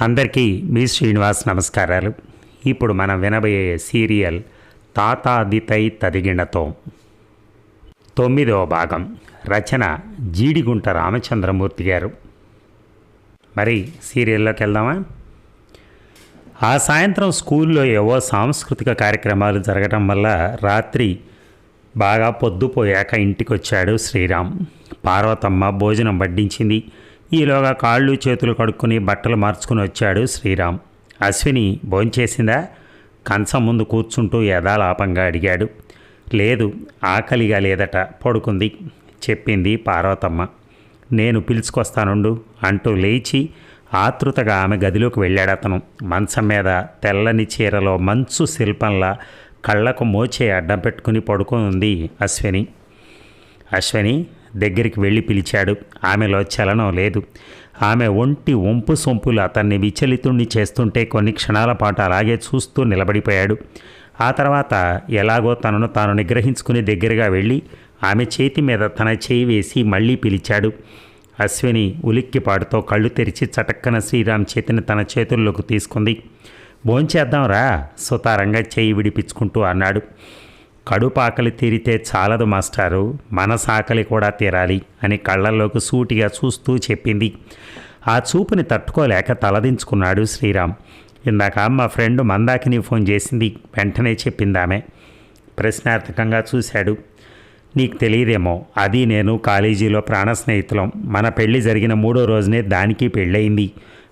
అందరికీ మీ శ్రీనివాస్ నమస్కారాలు. ఇప్పుడు మనం వినబోయే సీరియల్ తాతాదితై తదిగిణతో తొమ్మిదవ భాగం. రచన జీడిగుంట రామచంద్రమూర్తి గారు. మరి సీరియల్లోకి వెళ్దామా? ఆ సాయంత్రం స్కూల్లో ఏవో సాంస్కృతిక కార్యక్రమాలు జరగటం వల్ల రాత్రి బాగా పొద్దుపోయాక ఇంటికి వచ్చాడు శ్రీరామ్. పార్వతమ్మ భోజనం వడ్డించింది. ఈలోగా కాళ్ళు చేతులు కడుక్కుని బట్టలు మార్చుకుని వచ్చాడు శ్రీరామ్. అశ్విని భోంచేసిందా కంచం ముందు కూర్చుంటూ యథాలాపంగా అడిగాడు. లేదు ఆకలిగా లేదట పడుకుంది చెప్పింది పార్వతమ్మ. నేను పిలుచుకొస్తానుండు అంటూ లేచి ఆతృతగా ఆమె గదిలోకి వెళ్ళాడు అతను. మంచం మీద తెల్లని చీరలో మంచు శిల్పంలా కళ్ళకు మోచే అడ్డం పెట్టుకుని పడుకుని ఉంది అశ్విని. అశ్విని దగ్గరికి వెళ్ళి పిలిచాడు. ఆమెలో చలనం లేదు. ఆమె ఒంటి ఒంపు సొంపులు అతన్ని విచలితుణ్ణి చేస్తుంటే కొన్ని క్షణాల పాటు అలాగే చూస్తూ నిలబడిపోయాడు. ఆ తర్వాత ఎలాగో తనను తాను నిగ్రహించుకుని దగ్గరగా వెళ్ళి ఆమె చేతి మీద తన చేయి వేసి మళ్ళీ పిలిచాడు. అశ్విని ఉలిక్కిపాటుతో కళ్ళు తెరిచి చటక్కన శ్రీరామ్ చేతిని తన చేతుల్లోకి తీసుకుంది. భోంచేద్దాంరా సుతారంగా చేయి విడిపించుకుంటూ అన్నాడు. కడుపాకలి తీరితే చాలదు మాస్టారు మనసాకలి కూడా తీరాలి అని కళ్ళల్లోకి సూటిగా చూస్తూ చెప్పింది. ఆ చూపుని తట్టుకోలేక తలదించుకున్నాడు శ్రీరామ్. ఇందాక మా ఫ్రెండ్ మందాకిని ఫోన్ చేసింది వెంటనే చెప్పిందామె. ప్రశ్నార్థకంగా చూశాడు. నీకు తెలియదేమో అది నేను కాలేజీలో ప్రాణ స్నేహితులం మన పెళ్ళి జరిగిన మూడో రోజునే దానికి పెళ్ళయింది.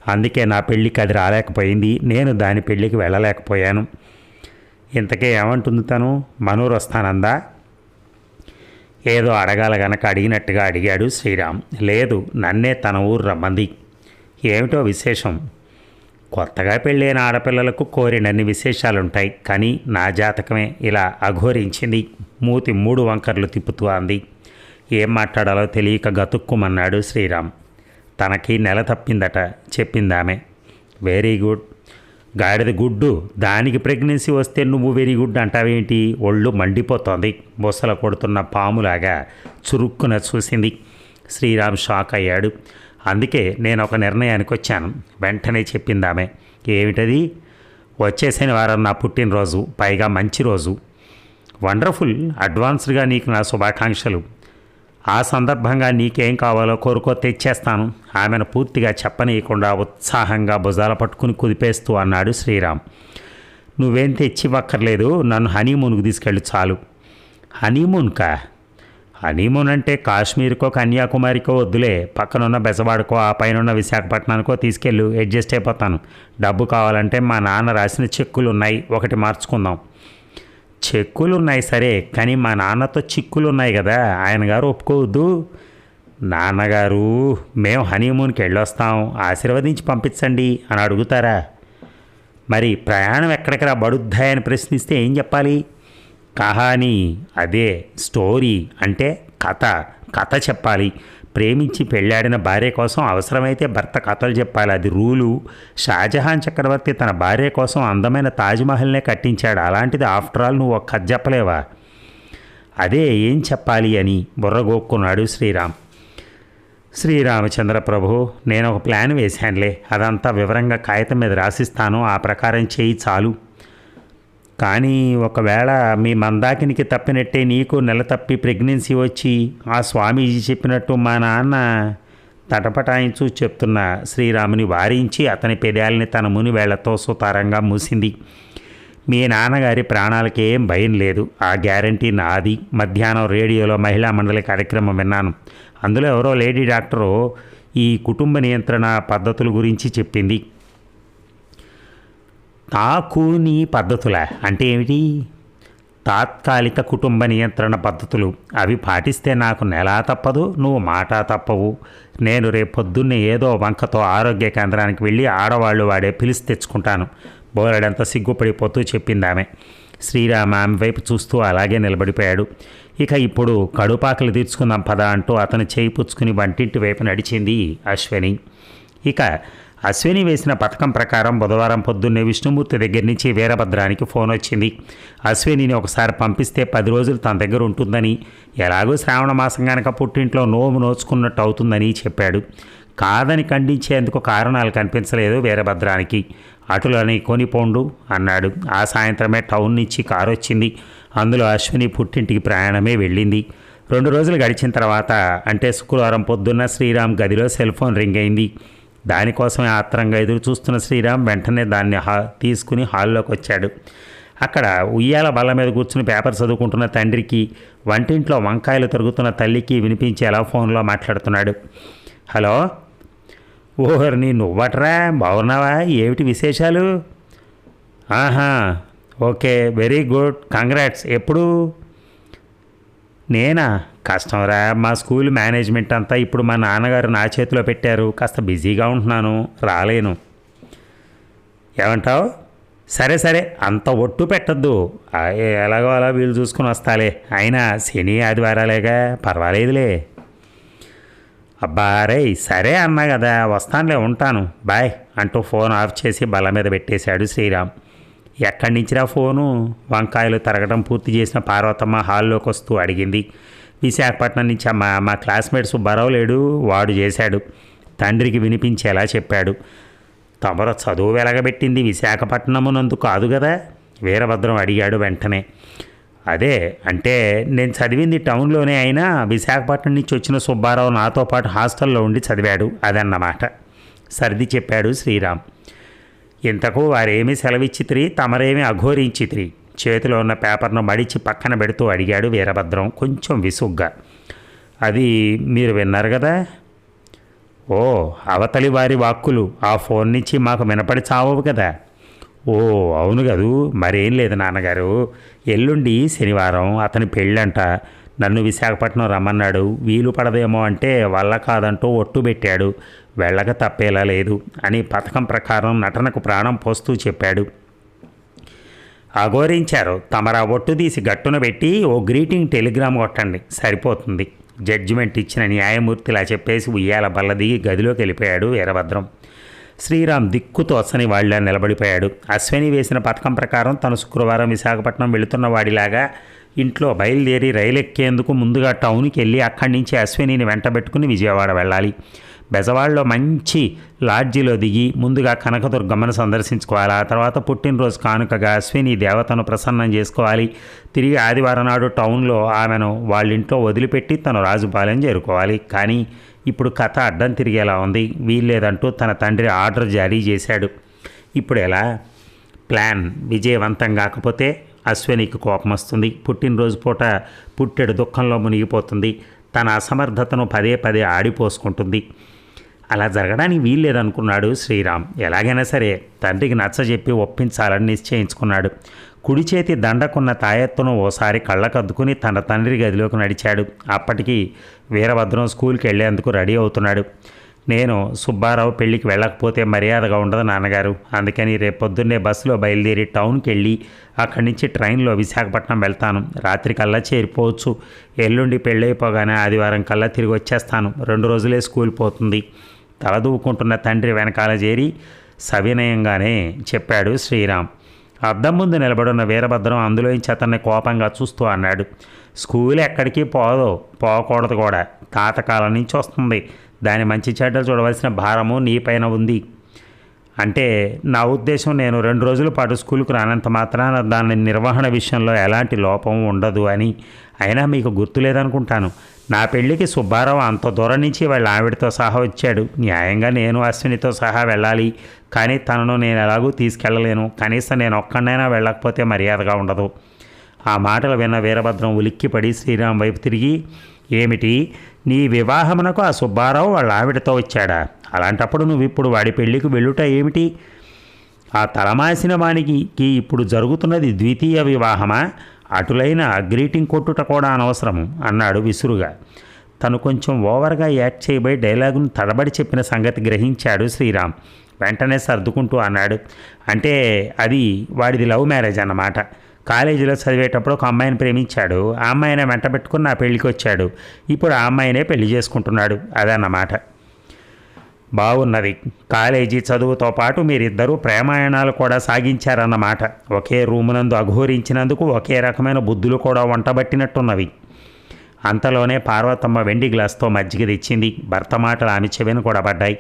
అందుకే నా పెళ్ళికి అది రాలేకపోయింది నేను దాని పెళ్ళికి వెళ్ళలేకపోయాను. ఇంతకే ఏమంటుంది తను? మనూరు వస్తానందా? ఏదో అడగాల గనక అడిగినట్టుగా అడిగాడు శ్రీరామ్. లేదు నన్నే తన ఊరు రమ్మంది. ఏమిటో విశేషం? కొత్తగా పెళ్ళైన ఆడపిల్లలకు కోరినన్ని విశేషాలుంటాయి కానీ నా జాతకమే ఇలా అఘోరించింది. మూతి మూడు వంకర్లు తిప్పుతూ అంది. ఏం మాట్లాడాలో తెలియక గతుక్కుమన్నాడు శ్రీరామ్. తనకి నెల తప్పిందట చెప్పిందామె. Very good. గాడిద గుడ్డు దానికి ప్రెగ్నెన్సీ వస్తే నువ్వు వెరీ గుడ్ అంటావేంటి? ఒళ్ళు మండిపోతోంది. బొసల కొడుతున్న పాములాగా చురుక్కున చూసింది. శ్రీరామ్ షాక్ అయ్యాడు. అందుకే నేను ఒక నిర్ణయానికి వచ్చాను. వెంటనే చెప్పిందామె. ఏమిటది? వచ్చే శనివారం నా పుట్టినరోజు పైగా మంచి రోజు. వండర్ఫుల్ అడ్వాన్స్డ్గా నీకు నా శుభాకాంక్షలు. ఆ సందర్భంగా నీకేం కావాలో కోరుకో తెచ్చేస్తాను. ఆమెను పూర్తిగా చెప్పనీయకుండా ఉత్సాహంగా భుజాల పట్టుకుని కుదిపేస్తూ అన్నాడు శ్రీరామ్. నువ్వేం తెచ్చివ్వక్కర్లేదు నన్ను హనీమూన్కు తీసుకెళ్ళి చాలు. హనీమూన్కా? హనీమూన్ అంటే కాశ్మీర్కో కన్యాకుమారికో వద్దులే. పక్కనున్న బెజవాడకో ఆ పైన విశాఖపట్నానికో తీసుకెళ్ళు అడ్జస్ట్ అయిపోతాను. డబ్బు కావాలంటే మా నాన్న రాసిన చెక్కులు ఉన్నాయి ఒకటి మార్చుకుందాం. చెక్కులు ఉన్నాయి సరే కానీ మా నాన్నతో చిక్కులు ఉన్నాయి కదా ఆయన గారు ఒప్పుకోవద్దు. నాన్నగారు మేము హనీమూన్కి వెళ్ళొస్తాం ఆశీర్వదించి పంపించండి అని అడుగుతారా? మరి ప్రయాణం ఎక్కడికి రా బడుద్దాయని ప్రశ్నిస్తే ఏం చెప్పాలి? కహానీ అదే స్టోరీ అంటే కథ కథ చెప్పాలి. ప్రేమించి పెళ్ళాడిన భార్య కోసం అవసరమైతే భర్త కథలు చెప్పాలి. అది రూలు. షాజహాన్ చక్రవర్తి తన భార్య కోసం అందమైన తాజ్మహల్నే కట్టించాడు. అలాంటిది ఆఫ్టర్ ఆల్ నువ్వు ఒక కథ చెప్పలేవా? అదే ఏం చెప్పాలి అని బుర్రగోక్కున్నాడు శ్రీరామ్. శ్రీరామచంద్ర ప్రభు నేను ఒక ప్లాన్ వేశానులే. అదంతా వివరంగా కాగితం మీద రాసిస్తాను. ఆ ప్రకారం చేయి చాలు. కానీ ఒకవేళ మీ మందాకినికి తప్పినట్టే నీకు నెల తప్పి ప్రెగ్నెన్సీ వచ్చి ఆ స్వామీజీ చెప్పినట్టు మా నాన్న తటపటాయించు చెప్తున్న శ్రీరాముని వారించి అతని పెదాలని తన ముని వేళ్ళతో సుతారంగా మూసింది. మీ నాన్నగారి ప్రాణాలకి ఏం భయం లేదు. ఆ గ్యారంటీ నాది. మధ్యాహ్నం రేడియోలో మహిళా మండలి కార్యక్రమం విన్నాను. అందులో ఎవరో లేడీ డాక్టరు ఈ కుటుంబ నియంత్రణ పద్ధతుల గురించి చెప్పింది. తాకూని పద్ధతుల అంటే ఏమిటి? తాత్కాలిక కుటుంబ నియంత్రణ పద్ధతులు. అవి పాటిస్తే నాకు నెలా తప్పదు నువ్వు మాట తప్పవు. నేను రేపొద్దున్నే ఏదో వంకతో ఆరోగ్య కేంద్రానికి వెళ్ళి ఆడవాళ్ళు వాడే పిలిచి తెచ్చుకుంటాను. బోలెడంత సిగ్గుపడిపోతూ చెప్పింది ఆమె శ్రీరామ ఆమె వైపు చూస్తూ అలాగే నిలబడిపోయాడు. ఇక ఇప్పుడు కడుపాకలు తీర్చుకుందాం పద అంటూ అతను చేయి పుచ్చుకుని వంటింటి వైపు నడిచింది అశ్విని. ఇక అశ్విని వేసిన పథకం ప్రకారం బుధవారం పొద్దున్నే విష్ణుమూర్తి దగ్గర నుంచి వీరభద్రానికి ఫోన్ వచ్చింది. అశ్వినిని ఒకసారి పంపిస్తే పది రోజులు తన దగ్గర ఉంటుందని ఎలాగో శ్రావణ మాసం కనుక పుట్టింట్లో నోము నోచుకున్నట్టు అవుతుందని చెప్పాడు. కాదని ఖండించేందుకు కారణాలు కనిపించలేదు వీరభద్రానికి. అటులని కొనిపోండు అన్నాడు. ఆ సాయంత్రమే టౌన్ నుంచి కారు వచ్చింది. అందులో అశ్విని పుట్టింటికి ప్రయాణమే వెళ్ళింది. రెండు రోజులు గడిచిన తర్వాత అంటే శుక్రవారం పొద్దున్న శ్రీరామ్ గదిలో సెల్ ఫోన్ రింగ్ అయింది. దానికోసమే ఆత్రంగా ఎదురు చూస్తున్న శ్రీరామ్ వెంటనే దాన్ని హా తీసుకుని హాల్లోకి వచ్చాడు. అక్కడ ఉయ్యాల బల్ల మీద కూర్చుని పేపర్ చదువుకుంటున్న తండ్రికి వంటింట్లో వంకాయలు తరుగుతున్న తల్లికి వినిపించేలా ఫోన్లో మాట్లాడుతున్నాడు. హలో ఓహర్ని నువ్వట్రా? బాగున్నావా ఏమిటి విశేషాలు? ఆహా ఓకే వెరీ గుడ్ కంగ్రాట్స్. ఎప్పుడు? నేనా? కష్టంరా మా స్కూల్ మేనేజ్మెంట్ అంతా ఇప్పుడు మా నాన్నగారు నా చేతిలో పెట్టారు. కాస్త బిజీగా ఉంటున్నాను. రాలేను. ఏమంటావు? సరే సరే. అంత ఒట్టు పెట్టద్దు. ఎలాగో అలా వీలు చూసుకుని వస్తాలే. అయినా శని ఆదివారాలేగా. పర్వాలేదులే. అబ్బా రే సరే అన్నా కదా. వస్తానులే ఉంటాను. బాయ్ అంటూ ఫోన్ ఆఫ్ చేసి బల్ల మీద పెట్టేశాడు శ్రీరామ్. ఎక్కడి నుంచిరా ఫోను? వంకాయలు తరగడం పూర్తి చేసిన పార్వతమ్మ హాల్లోకి వస్తూ అడిగింది. విశాఖపట్నం నుంచి మా మా క్లాస్మేట్ సుబ్బారావు లేడు వాడు చేశాడు. తండ్రికి వినిపించేలా చెప్పాడు. తమరు చదువు వెలగబెట్టింది విశాఖపట్నమునందు కాదు కదా వీరభద్రం అడిగాడు వెంటనే. అదే అంటే నేను చదివింది టౌన్లోనే అయినా విశాఖపట్నం నుంచి వచ్చిన సుబ్బారావు నాతో పాటు హాస్టల్లో ఉండి చదివాడు అదన్నమాట. సర్ది చెప్పాడు శ్రీరామ్. ఇంతకు వారేమి సెలవిచ్చిత్రి తమరేమి అఘోరించిత్రి. చేతిలో ఉన్న పేపర్ను మడిచి పక్కన పెడుతూ అడిగాడు వీరభద్రం కొంచెం విసుగ్గా. అది మీరు విన్నారు కదా ఓ అవతలి వారి వాక్కులు ఆ ఫోన్ నుంచి మాకు వినపడి చావవు కదా ఓ అవును కదూ మరేం లేదు నాన్నగారు. ఎల్లుండి శనివారం అతని పెళ్ళంట నన్ను విశాఖపట్నం రమ్మన్నాడు. వీలు పడదేమో అంటే వల్ల కాదంటూ ఒట్టు పెట్టాడు. వెళ్ళక తప్పేలా లేదు అని పథకం ప్రకారం నటనకు ప్రాణం పోస్తూ చెప్పాడు. అఘోరించారు. తమరా ఒట్టు తీసి గట్టున పెట్టి ఓ గ్రీటింగ్ టెలిగ్రామ్ కొట్టండి. సరిపోతుంది. జడ్జిమెంట్ ఇచ్చిన న్యాయమూర్తిలా చెప్పేసి ఉయ్యాల బల్ల దిగి గదిలోకి వెళ్ళిపోయాడు వీరభద్రం. శ్రీరామ్ దిక్కు తోసని వాళ్ళ నిలబడిపోయాడు. అశ్విని వేసిన పథకం ప్రకారం తను శుక్రవారం విశాఖపట్నం వెళుతున్న వాడిలాగా ఇంట్లో బయలుదేరి రైలు ఎక్కేందుకు ముందుగా టౌన్కి వెళ్ళి అక్కడి నుంచి అశ్వినిని వెంటబెట్టుకుని విజయవాడ వెళ్ళాలి. బెజవాడలో మంచి లాడ్జిలో దిగి ముందుగా కనకదుర్గమ్మను సందర్శించుకోవాలి. ఆ తర్వాత పుట్టినరోజు కానుకగా అశ్విని దేవతను ప్రసన్నం చేసుకోవాలి. తిరిగి ఆదివారం నాడు టౌన్లో ఆమెను వాళ్ళింట్లో వదిలిపెట్టి తను రాజుపాలెం చేరుకోవాలి. కానీ ఇప్పుడు కథ అడ్డం తిరిగేలా ఉంది. వీల్లేదంటూ తన తండ్రి ఆర్డర్ జారీ చేశాడు. ఇప్పుడు ఎలా? ప్లాన్ విజయవంతం కాకపోతే అశ్వినికి కోపం వస్తుంది. పుట్టినరోజు పూట పుట్టెడు దుఃఖంలో మునిగిపోతుంది. తన అసమర్థతను పదే పదే ఆడిపోసుకుంటుంది. అలా జరగడానికి వీల్లేదనుకున్నాడు శ్రీరామ్. ఎలాగైనా సరే తండ్రికి నచ్చజెప్పి ఒప్పించాలని నిశ్చయించుకున్నాడు. కుడి చేతి దండకున్న తాయెత్తును ఓసారి కళ్ళకద్దుకుని తన తండ్రి గదిలోకి నడిచాడు. అప్పటికి వీరభద్రం స్కూల్కి వెళ్ళేందుకు రెడీ అవుతున్నాడు. నేను సుబ్బారావు పెళ్ళికి వెళ్ళకపోతే మర్యాదగా ఉండదు నాన్నగారు. అందుకని రేపు పొద్దున్నే బస్సులో బయలుదేరి టౌన్కి వెళ్ళి అక్కడి నుంచి ట్రైన్లో విశాఖపట్నం వెళ్తాను. రాత్రి కల్లా చేరిపోవచ్చు. ఎల్లుండి పెళ్ళైపోగానే ఆదివారం కల్లా తిరిగి వచ్చేస్తాను. రెండు రోజులే స్కూల్ పోతుంది. తలదూకుంటున్న తండ్రి వెనకాల చేరి సవినయంగానే చెప్పాడు శ్రీరామ్. అద్దం ముందు నిలబడున్న వీరభద్రం అందులో అతన్ని కోపంగా చూస్తూ అన్నాడు. స్కూల్ ఎక్కడికి పోదు పోకూడదు కూడా. తాతకాలం నుంచి వస్తుంది. దాని మంచి చెడ్డలు చూడవలసిన భారము నీపైన ఉంది. అంటే నా ఉద్దేశం నేను రెండు రోజుల పాటు స్కూల్కి రానంత మాత్రాన దాని నిర్వహణ విషయంలో ఎలాంటి లోపం ఉండదు అని. అయినా మీకు గుర్తులేదనుకుంటాను నా పెళ్ళికి సుబ్బారావు అంత దూరం నుంచి వాళ్ళ ఆవిడతో సహా వచ్చాడు. న్యాయంగా నేను అశ్వినితో సహా వెళ్ళాలి. కానీ తనను నేను ఎలాగూ తీసుకెళ్ళలేను. కనీసం నేను ఒక్కడైనా వెళ్ళకపోతే మర్యాదగా ఉండదు. ఆ మాటలు విన్న వీరభద్రం ఉలిక్కిపడి శ్రీరామ్ వైపు తిరిగి ఏమిటి? నీ వివాహమునకు ఆ సుబ్బారావు వాళ్ళ ఆవిడతో వచ్చాడా? అలాంటప్పుడు నువ్వు ఇప్పుడు వాడి పెళ్ళికి వెళ్ళుట ఏమిటి? ఆ తలమాసిన వానికి ఇప్పుడు జరుగుతున్నది ద్వితీయ వివాహమా? అటులైన గ్రీటింగ్ కొట్టుట కూడా అనవసరం అన్నాడు విసురుగా. తను కొంచెం ఓవర్గా యాక్ట్ చేయబోయి డైలాగును తడబడి చెప్పిన సంగతి గ్రహించాడు శ్రీరామ్. వెంటనే సర్దుకుంటూ అన్నాడు అంటే అది వాడిది లవ్ మ్యారేజ్ అన్నమాట. కాలేజీలో చదివేటప్పుడు ఒక అమ్మాయిని ప్రేమించాడు. ఆ అమ్మాయినే వెంట పెట్టుకుని నా పెళ్ళికి వచ్చాడు ఇప్పుడు ఆ అమ్మాయినే పెళ్ళి చేసుకుంటున్నాడు. అదన్నమాట. బాగున్నది. కాలేజీ చదువుతో పాటు మీరిద్దరూ ప్రేమాయణాలు కూడా సాగించారన్నమాట. ఒకే రూమునందు అఘోరించినందుకు ఒకే రకమైన బుద్ధులు కూడా వంటబట్టినట్టున్నవి. అంతలోనే పార్వతమ్మ వెండి గ్లాస్తో మజ్జిగ తెచ్చింది. భర్త మాటలు ఆమె చెవిని కూడా పడ్డాయి.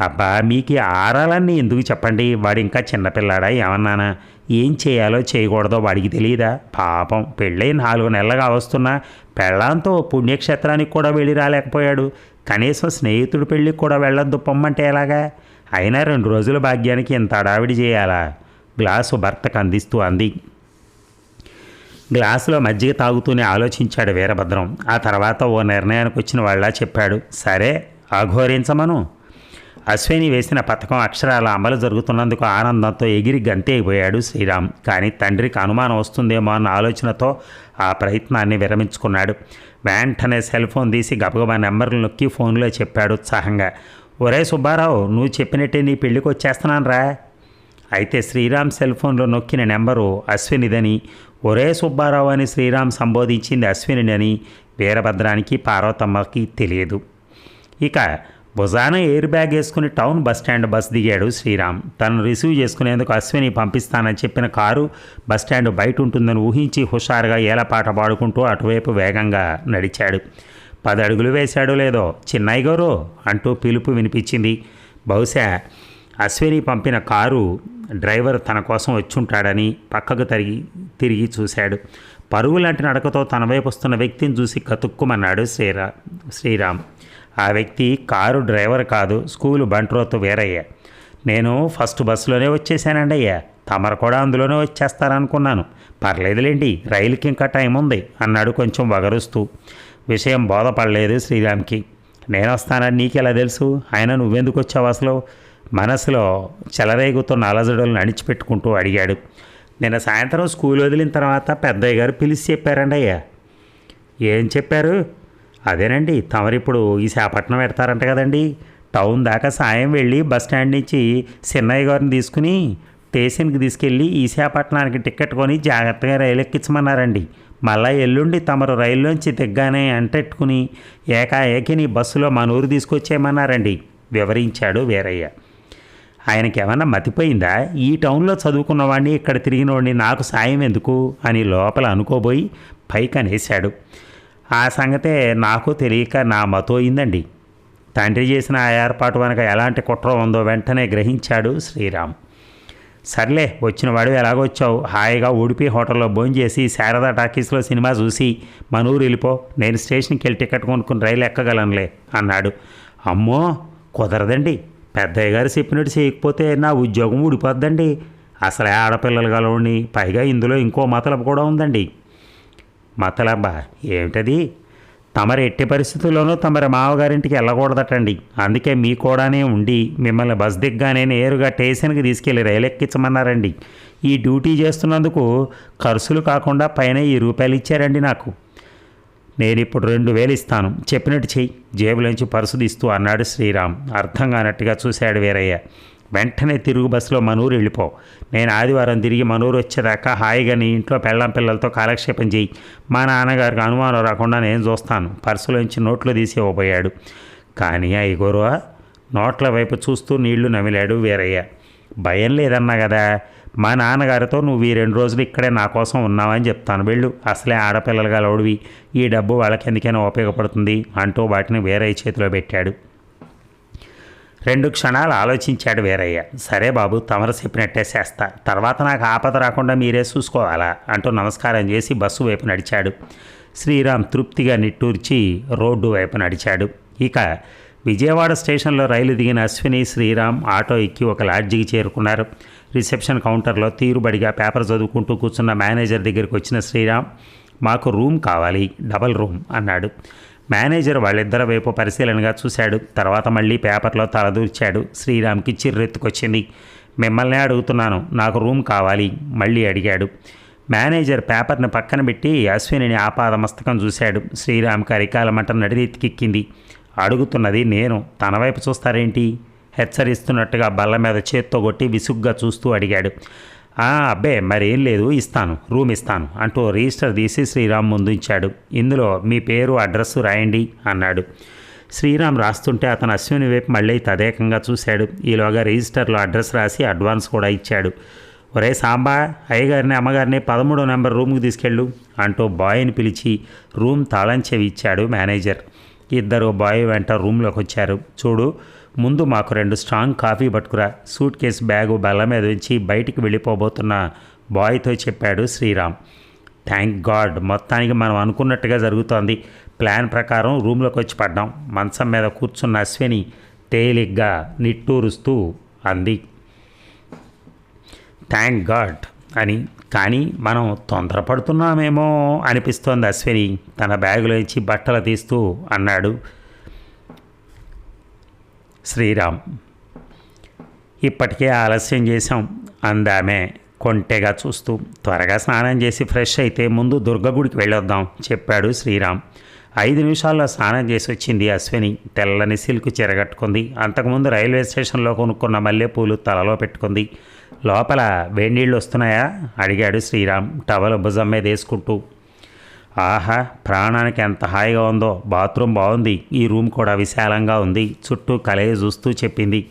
అబ్బా మీకు ఆరాలన్నీ ఎందుకు చెప్పండి? వాడు ఇంకా చిన్నపిల్లాడా ఏమన్నానా? ఏం చేయాలో చేయకూడదో వాడికి తెలియదా పాపం పెళ్ళై నాలుగు నెలలుగా వస్తున్నా పెళ్ళాంతో పుణ్యక్షేత్రానికి కూడా వెళ్ళి రాలేకపోయాడు. కనీసం స్నేహితుడి పెళ్ళికి కూడా వెళ్ళొద్దు పొమ్మంటే ఎలాగా? అయినా రెండు రోజుల భాగ్యానికి ఇంత అడావిడి చేయాలా? గ్లాసు భర్తకు అందిస్తూ అంది. గ్లాసులో మజ్జిగ తాగుతూనే ఆలోచించాడు వీరభద్రం. ఆ తర్వాత ఓ నిర్ణయానికి వచ్చిన వాళ్ళ చెప్పాడు. సరే అఘోరించమను అశ్విని వేసిన పథకం అక్షరాల అమలు జరుగుతున్నందుకు ఆనందంతో ఎగిరి గంతేయిపోయాడు శ్రీరామ్. కానీ తండ్రికి అనుమానం వస్తుందేమో అన్న ఆలోచనతో ఆ ప్రయత్నాన్ని విరమించుకున్నాడు. వెంటనే సెల్ ఫోన్ తీసి గబగబా నెంబర్లు నొక్కి ఫోన్లో చెప్పాడు ఉత్సాహంగా. ఒరే సుబ్బారావు నువ్వు చెప్పినట్టే నీ పెళ్ళికి వచ్చేస్తున్నాను రా. అయితే శ్రీరామ్ సెల్ ఫోన్లో నొక్కిన నెంబరు అశ్వినిదని ఒరే సుబ్బారావు అని శ్రీరామ్ సంబోధించింది అశ్వినిని వీరభద్రానికి పార్వతమ్మకి తెలియదు. ఇక భుజాన ఎయిర్ బ్యాగ్ వేసుకుని టౌన్ బస్ స్టాండ్ బస్ దిగాడు శ్రీరామ్. తను రిసీవ్ చేసుకునేందుకు అశ్విని పంపిస్తానని చెప్పిన కారు బస్ స్టాండ్ బయట ఉంటుందని ఊహించి హుషారుగా ఏలపాట పాడుకుంటూ అటువైపు వేగంగా నడిచాడు. పది అడుగులు వేశాడో లేదో? చిన్నయ్య గారు? అంటూ పిలుపు వినిపించింది. బహుశా అశ్విని పంపిన కారు డ్రైవర్ తన కోసం వచ్చుంటాడని పక్కకు తిరిగి తిరిగి చూశాడు. పరుగు లాంటి నడకతో తన వైపు వస్తున్న వ్యక్తిని చూసి కతుక్కుమన్నాడు శ్రీరా శ్రీరామ్. ఆ వ్యక్తి కారు డ్రైవర్ కాదు స్కూలు బంట్రోత్ వేరయ్య. నేను ఫస్ట్ బస్సులోనే వచ్చేసానండి అయ్యా తమరు కూడా అందులోనే వచ్చేస్తారనుకున్నాను. పర్లేదులేండి రైలుకి ఇంకా టైం ఉంది అన్నాడు కొంచెం వగరుస్తూ. విషయం బోధపడలేదు శ్రీరామ్కి. నేను వస్తానని నీకెలా తెలుసు? ఆయన నువ్వెందుకు వచ్చావు అసలు? మనసులో చెలరేగుతున్న అలజడులను అణిచిపెట్టుకుంటూ అడిగాడు. నిన్న సాయంత్రం స్కూల్ వదిలిన తర్వాత పెద్దయ్య గారు పిలిచి చెప్పారండి అయ్యా ఏం చెప్పారు? అదేనండి తమరిప్పుడు ఈ శాపట్నం పెడతారంట కదండి. టౌన్ దాకా సాయం వెళ్ళి బస్ స్టాండ్ నుంచి చిన్నయ్య గారిని తీసుకుని స్టేషన్కి తీసుకెళ్ళి ఈశాపట్నానికి టికెట్ కొని జాగ్రత్తగా రైలు ఎక్కించమన్నారండి. మళ్ళా ఎల్లుండి తమరు రైల్లోంచి దిగ్గానే అంటెట్టుకుని ఏకాఏకి నీ బస్సులో మన ఊరు తీసుకొచ్చేయమన్నారండి వివరించాడు వీరయ్య. ఆయనకి ఏమన్నా మతిపోయిందా? ఈ టౌన్లో చదువుకున్నవాడిని ఇక్కడ తిరిగినవాడిని నాకు సాయం ఎందుకు? అని లోపల అనుకోబోయి పైకి అనేశాడు ఆ సంగతే నాకు తెలియక నా మతోయిందండి తండ్రి చేసిన ఆ ఏర్పాటు వెనక ఎలాంటి కుట్ర ఉందో వెంటనే గ్రహించాడు శ్రీరామ్. సర్లే వచ్చిన వాడు ఎలాగొచ్చావు హాయిగా ఉడిపి హోటల్లో భోంచేసి శారదా టాకీస్లో సినిమా చూసి మన ఊరు వెళ్ళిపో. నేను స్టేషన్కి వెళ్ళి టికెట్ కొనుక్కుని రైలు ఎక్కగలనులే అన్నాడు. అమ్మో కుదరదండి. పెద్దయ్య గారు చెప్పినట్టు చేయకపోతే నా ఉద్యోగం ఊడిపోద్దండి. అసలే ఆడపిల్లలు గలవండి పైగా ఇందులో ఇంకో మతలపు కూడా ఉందండి. మతలబ్బా ఏమిటది? తమరు ఎట్టి పరిస్థితుల్లోనూ తమరి మావగారింటికి వెళ్ళకూడదటండి. అందుకే మీ కూడానే ఉండి మిమ్మల్ని బస్ దిగ్గానే నేరుగా స్టేషన్కి తీసుకెళ్ళి రైలు ఎక్కించమన్నారండి. ఈ డ్యూటీ చేస్తున్నందుకు ఖర్చులు కాకుండా పైన ఈ రూపాయలు ఇచ్చారండి నాకు. నేను ఇప్పుడు రెండు వేలు ఇస్తాను. చెప్పినట్టు చెయ్యి. జేబులోంచి పరుసు తీస్తూ అన్నాడు శ్రీరామ్. అర్థం కానట్టుగా చూశాడు వీరయ్య. వెంటనే తిరుగు బస్సులో మనూరు వెళ్ళిపో. నేను ఆదివారం తిరిగి మనూరు వచ్చేదాకా హాయిగా నీ ఇంట్లో పెళ్ళం పిల్లలతో కాలక్షేపం చేయి. మా నాన్నగారికి అనుమానం రాకుండా నేను చూస్తాను. పర్సులోంచి నోట్లో తీసి ఇవ్వబోయాడు. కానీ అయ్యగోరువా నోట్ల వైపు చూస్తూ నీళ్ళు నమిలాడు వీరయ్య. భయం లేదన్నా కదా మా నాన్నగారితో నువ్వు ఈ రెండు రోజులు ఇక్కడే నా కోసం ఉన్నావని చెప్తాను. వెళ్ళు అసలే ఆడపిల్లలుగా లోడివి. ఈ డబ్బు వాళ్ళకెందుకైనా ఉపయోగపడుతుంది అంటూ వాటిని వేరే చేతిలో పెట్టాడు. రెండు క్షణాలు ఆలోచించాడు వీరయ్య. సరే బాబు తమరు చెప్పినట్టే చేస్తా. తర్వాత నాకు ఆపద రాకుండా మీరే చూసుకోవాలా? అంటూ నమస్కారం చేసి బస్సు వైపు నడిచాడు. శ్రీరామ్ తృప్తిగా నిట్టూర్చి రోడ్డు వైపు నడిచాడు. ఇక విజయవాడ స్టేషన్లో రైలు దిగిన అశ్విని శ్రీరామ్ ఆటో ఎక్కి ఒక లాడ్జికి చేరుకున్నారు. రిసెప్షన్ కౌంటర్లో తీరుబడిగా పేపర్ చదువుకుంటూ కూర్చున్న మేనేజర్ దగ్గరికి వచ్చిన శ్రీరామ్ మాకు రూమ్ కావాలి డబల్ రూమ్ అన్నాడు. మేనేజర్ వాళ్ళిద్దరి వైపు పరిశీలనగా చూశాడు. తర్వాత మళ్ళీ పేపర్లో తలదూర్చాడు. శ్రీరామ్కి చిర్రెత్తుకొచ్చింది. మిమ్మల్నే అడుగుతున్నాను. నాకు రూమ్ కావాలి మళ్ళీ అడిగాడు. మేనేజర్ పేపర్ని పక్కన పెట్టి అశ్వినిని ఆపాదమస్తకం చూశాడు. శ్రీరామ్కి అరికాల నడిదెత్తికెక్కింది అడుగుతున్నది నేను. తన వైపు చూస్తారేంటి? హెచ్చరిస్తున్నట్టుగా బల్ల మీద చేత్తో కొట్టి విసుగ్గా చూస్తూ అడిగాడు. అబ్బే మరేం లేదు ఇస్తాను రూమ్ ఇస్తాను అంటూ రిజిస్టర్ తీసి శ్రీరామ్ ముందు ఇచ్చాడు ఇందులో మీ పేరు అడ్రస్ రాయండి అన్నాడు. శ్రీరామ్ రాస్తుంటే అతను అశ్విని వైపు మళ్ళీ తదేకంగా చూశాడు. ఈలోగా రిజిస్టర్లో అడ్రస్ రాసి అడ్వాన్స్ కూడా ఇచ్చాడు. ఒరే సాంబా అయ్యగారిని అమ్మగారిని పదమూడో నెంబర్ రూమ్కి తీసుకెళ్ళు అంటూ బాయ్ని పిలిచి రూమ్ తాళం చెవి ఇచ్చాడు మేనేజర్. ఇద్దరు బాయ్ వెంట రూమ్లోకి వచ్చారు. చూడు ముందు మాకు రెండు స్ట్రాంగ్ కాఫీ పట్టుకురా. సూట్ కేసు బ్యాగు బల్ల మీద ఉంచి బయటికి వెళ్ళిపోబోతున్న బాయ్తో చెప్పాడు శ్రీరామ్. Thank God. మొత్తానికి మనం అనుకున్నట్టుగా జరుగుతోంది. ప్లాన్ ప్రకారం రూమ్లోకి వచ్చి పడ్డాం. మంచం మీద కూర్చున్న అశ్విని తేలిగ్గా నిట్టూరుస్తూ అంది. థ్యాంక్ గాడ్ అని. కానీ మనం తొందరపడుతున్నామేమో అనిపిస్తోంది అశ్విని. తన బ్యాగులోంచి బట్టలు తీస్తూ అన్నాడు. శ్రీరామ్. ఇప్పటికే ఆలస్యం చేశాం. అందామే కొంటెగా చూస్తూ త్వరగా స్నానం చేసి ఫ్రెష్ అయితే ముందు దుర్గగుడికి వెళ్ళొద్దాం చెప్పాడు శ్రీరామ్. ఐదు నిమిషాల్లో స్నానం చేసి వచ్చింది అశ్విని. తెల్లని సిల్క్ చెరగట్టుకుంది. అంతకుముందు రైల్వే స్టేషన్లో కొనుక్కున్న మల్లెపూలు తలలో పెట్టుకుంది. లోపల వేడినీళ్ళు వస్తున్నాయా? అడిగాడు శ్రీరామ్. టవల్ భుజం మీద వేసుకుంటూ ఆహా ప్రాణానికి ఎంత హాయిగా ఉందో బాత్రూమ్ బాగుంది ఈ రూమ్ కూడా విశాలంగా ఉంది చుట్టూ కలయి చూస్తూ చెప్పింది.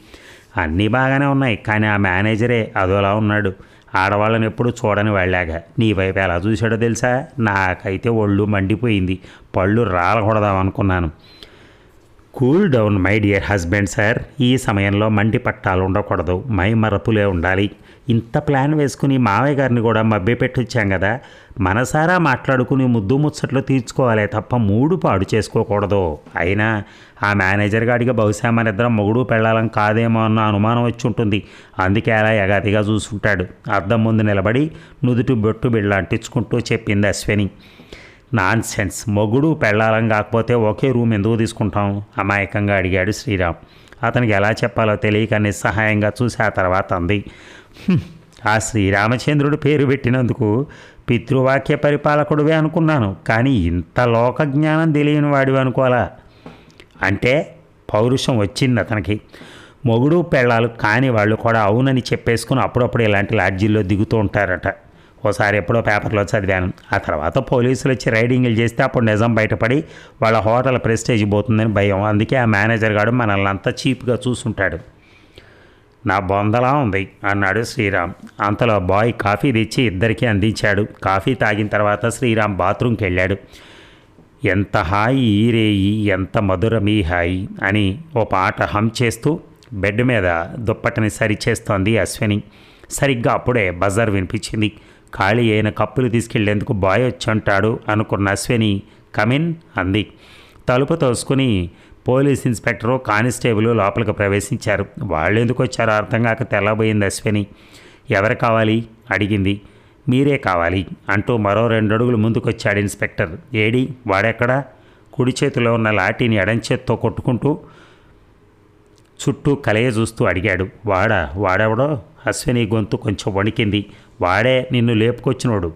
అన్నీ బాగానే ఉన్నాయి కానీ ఆ మేనేజరే అదోలా ఉన్నాడు. ఆడవాళ్ళని ఎప్పుడు చూడని వాళ్ళాగా. నీ వైపు ఎలా చూశాడో తెలుసా? నాకైతే ఒళ్ళు మండిపోయింది పళ్ళు రాలకూడదాం అనుకున్నాను. Cool down my dear husband sir ఈ సమయంలో మండి పట్టాలు ఉండకూడదు మై మరపులే ఉండాలి. ఇంత ప్లాన్ వేసుకుని మావయ్య గారిని కూడా మభ్యపెట్టొచ్చాం కదా. మనసారా మాట్లాడుకుని ముద్దు ముచ్చట్లు తీర్చుకోవాలి తప్ప మూడు పాడు చేసుకోకూడదు. అయినా ఆ మేనేజర్ గాడిగా బహుశా మన ఇద్దరం మొగుడు పెళ్ళాలం కాదేమో అన్న అనుమానం వచ్చి ఉంటుంది. అందుకే అలా ఎగాదిగా చూసుంటాడు. అద్దం ముందు నిలబడి నుదుటి బొట్టు బిళ్ళ అంటించుకుంటూ చెప్పింది అశ్విని. నాన్ సెన్స్ మొగుడు పెళ్ళాలం కాకపోతే ఒకే రూమ్ ఎందుకు తీసుకుంటాం? అమాయకంగా అడిగాడు శ్రీరామ్. అతనికి ఎలా చెప్పాలో తెలియక నిస్సహాయంగా చూసి ఆ తర్వాత అంది. ఆ శ్రీరామచంద్రుడు పేరు పెట్టినందుకు పితృవాక్య పరిపాలకుడివే అనుకున్నాను కానీ ఇంత లోక జ్ఞానం తెలియని వాడివి అనుకోవాలా? అంటే పౌరుషం వచ్చింది అతనికి. మొగుడు పెళ్ళాలు కాని వాళ్ళు కూడా అవునని చెప్పేసుకుని అప్పుడప్పుడు ఇలాంటి లాడ్జీల్లో దిగుతూ ఉంటారట. ఓసారి ఎప్పుడో పేపర్లో చదివాను. ఆ తర్వాత పోలీసులు వచ్చి రైడింగ్లు చేస్తే అప్పుడు నిజం బయటపడి వాళ్ళ హోటల్ ప్రెస్టేజ్ పోతుందని భయం. అందుకే ఆ మేనేజర్ గారు మనల్ని అంతా చీప్గా చూసుంటాడు. నా బొందలా ఉంది అన్నాడు శ్రీరామ్. అంతలో బాయ్ కాఫీ తెచ్చి ఇద్దరికీ అందించాడు. కాఫీ తాగిన తర్వాత శ్రీరామ్ బాత్రూమ్కి వెళ్ళాడు. ఎంత హాయి ఈరేయి ఎంత మధురమీ హాయి అని ఓ పాట హమ్ చేస్తూ బెడ్ మీద దుప్పటిని సరిచేస్తోంది అశ్విని. సరిగ్గా అప్పుడే బజార్ వినిపించింది. ఖాళీ అయిన కప్పులు తీసుకెళ్ళేందుకు బాయ్ వచ్చి ఉంటాడు అనుకున్న అశ్విని కమిన్ అంది. తలుపు తోసుకుని పోలీస్ ఇన్స్పెక్టరు కానిస్టేబుల్ లోపలికి ప్రవేశించారు. వాళ్ళు ఎందుకు వచ్చారో అర్థం కాక తెల్లబోయింది అశ్విని. ఎవరు కావాలి? అడిగింది. మీరే కావాలి అంటూ మరో రెండు అడుగులు ముందుకొచ్చాడు ఇన్స్పెక్టర్. ఏడి? వాడెక్కడా? కుడి చేతిలో ఉన్న లాఠీని ఎడం చేత్తో కొట్టుకుంటూ చుట్టూ కలయ చూస్తూ అడిగాడు. వాడా? వాడెవడో? అశ్విని గొంతు కొంచెం వణికింది. వాడే నిన్ను లేపుకొచ్చినోడు.